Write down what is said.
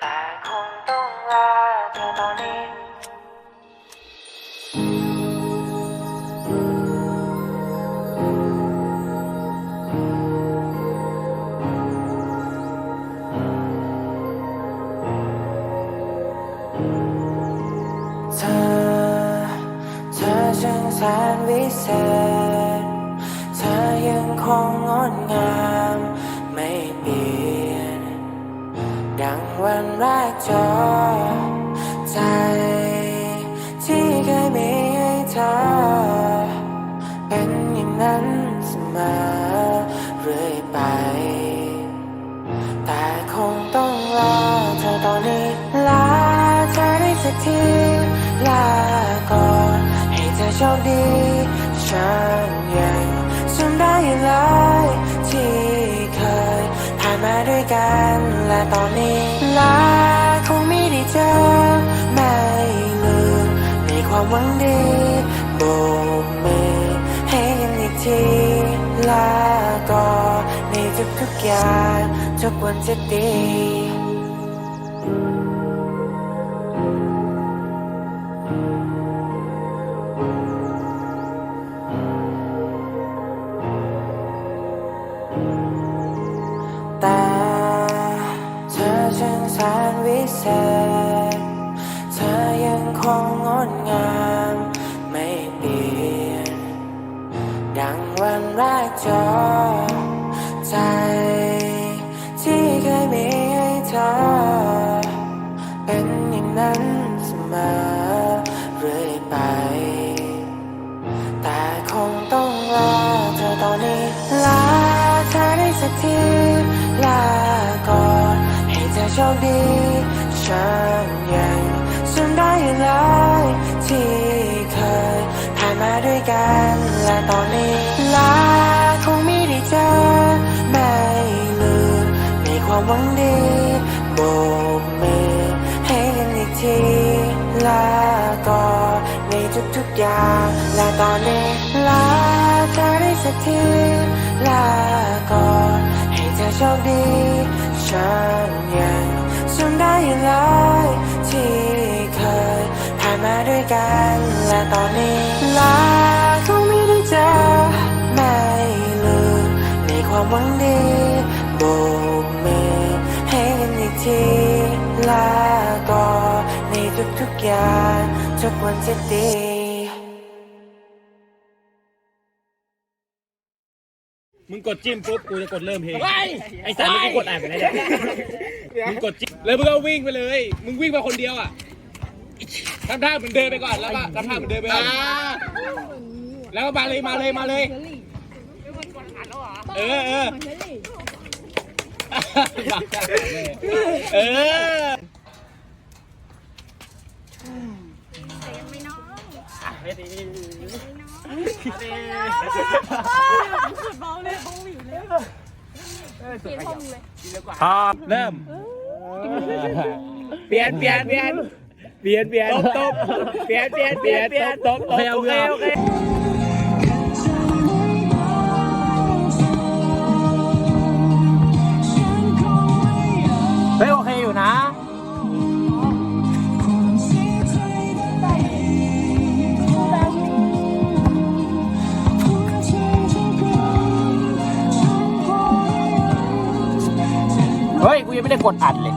แต่คงต้องลาเธอตอนนี้เธอเธอช่างแสนวิเศษ เธอยังคงงดงาม ดังวันแรกเจอใจ ที่เคยมีให้เธอ เป็นอย่างนั้นเสมอเรื่อยไป แต่คงต้องลาเธอตอนนี้ลาเธอได้สักทีลาก่อน ให้เธอโชคดี ฉันยังจำได้อยู่เลยที่เคยผ่า มาด้วยกัน และตอนนี้ลาคงไม่ได้เจอไม่ลืมมีความหวังดีโบกมือให้กันอีกทีลาก่อนในทุกๆอย่างทุกวันจะดี งแสนวิเศษ เธอยังคงงดงามไม่เปลี่ยน ดังวันแรกเจอใจ ที่เคยมีให้เธอ เป็นอย่างนั้นเสมอเรื่อยไป แต่คงต้อง เธอโชคดีฉันยังจำได้อยู่เลยที่เคยผ่านมาด้วยกันและตอนนี้ลาคงไม่ได้เจอไม่ลืมมีความหวังดีโบกมือให้กันอีกทีลาก่อนในทุกๆอย่างและตอนนี้ลาเธอได้สักทีลาก่อนให้เธอโชคดีฉันำได้อยู่เลยที่เคยผ่านมาด้วยกันและตอนนี้ลาคงไม่ได้เจอไม่ลืมมีความหวังดีโบกมือให้กันอีกทีลาก่อนในทุกๆอย่างทุกวันจะดีมึงกดจิ้มปุ๊บกูจะกดเริ่มเพลงไอ้สารมึงก็กดอ่านไปแล้วเนี่ยมึงกดจิ้ม แล้วมึงก็วิ่งไปเลย มึงวิ่งมาคนเดียวอะทำท่าเหมือนเดินไปก่อน แล้วก็ทำท่าเหมือนเดินไปก่อนแล้วก็มาเลยมาเลยมาเลย เออเออเออพร้อมเริ่ม เปลี่ยนเปลี่ยนเปลี่ยนเปลี่ยนเปลี่ยนตบตบเปลี่ยนเปลี่ยนเปลี่ยนเปลี่ยนตบตบโอเคโอเค ยังไม่ได้กดอัดเลย